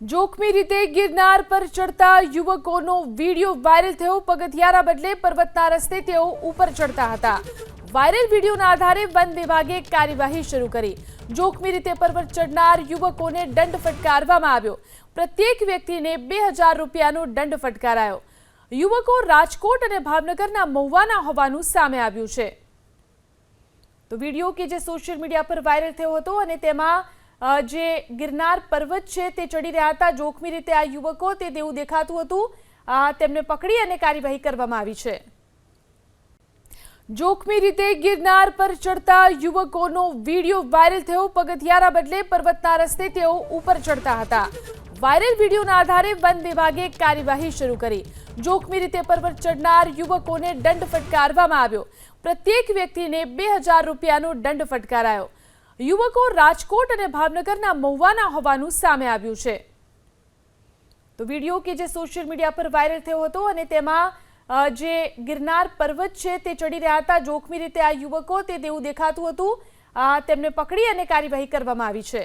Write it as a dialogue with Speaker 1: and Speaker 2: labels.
Speaker 1: જોખમી રીતે ગિરનાર પર ચડતા યુવકોનો વીડિયો વાયરલ થયો. પગથિયારા બદલે પર્વતના રસ્તે તેઓ ઉપર ચડતા હતા. વાયરલ વિડીયોના આધારે વન વિભાગે કાર્યવાહી શરૂ કરી. જોખમી રીતે પર્વત ચડનાર યુવકોને દંડ ફટકારવામાં આવ્યો. પ્રત્યેક વ્યક્તિને બે હજાર રૂપિયાનો દંડ ફટકારાયો. યુવકો રાજકોટ અને ભાવનગરના મહુવાના હોવાનું સામે આવ્યું છે. તો વીડિયો કે જે સોશિયલ મીડિયા પર વાયરલ થયો હતો અને તેમાં જે ગિરનાર પર્વત છે તે ચડી રહ્યા હતા, જોખમી રીતે આ યુવકો તે તેવું દેખાતું હતું. તેમને પકડી અને કાર્યવાહી કરવામાં આવી છે. જોખમી રીતે ગિરનાર પર ચડતા યુવકોનો વીડિયો વાયરલ થયો. પગથિયારા બદલે પર્વતના રસ્તે તેઓ ઉપર ચડતા હતા. વાયરલ વિડીયોના આધારે વન વિભાગે કાર્યવાહી શરૂ કરી. જોખમી રીતે પર્વત ચડનાર યુવકોને દંડ ફટકારવામાં આવ્યો. પ્રત્યેક વ્યક્તિને બે હજાર રૂપિયાનો દંડ ફટકારાયો. યુવકો રાજકોટ અને ભાવનગરના મહુવાના હોવાનું સામે આવ્યું છે. તો વીડિયો કે જે સોશિયલ મીડિયા પર વાયરલ થયો હતો અને તેમાં જે ગિરનાર પર્વત છે તે ચડી રહ્યા હતા, જોખમી રીતે આ યુવકો તે તેવું દેખાતું હતું. તેમને પકડી અને કાર્યવાહી કરવામાં આવી છે.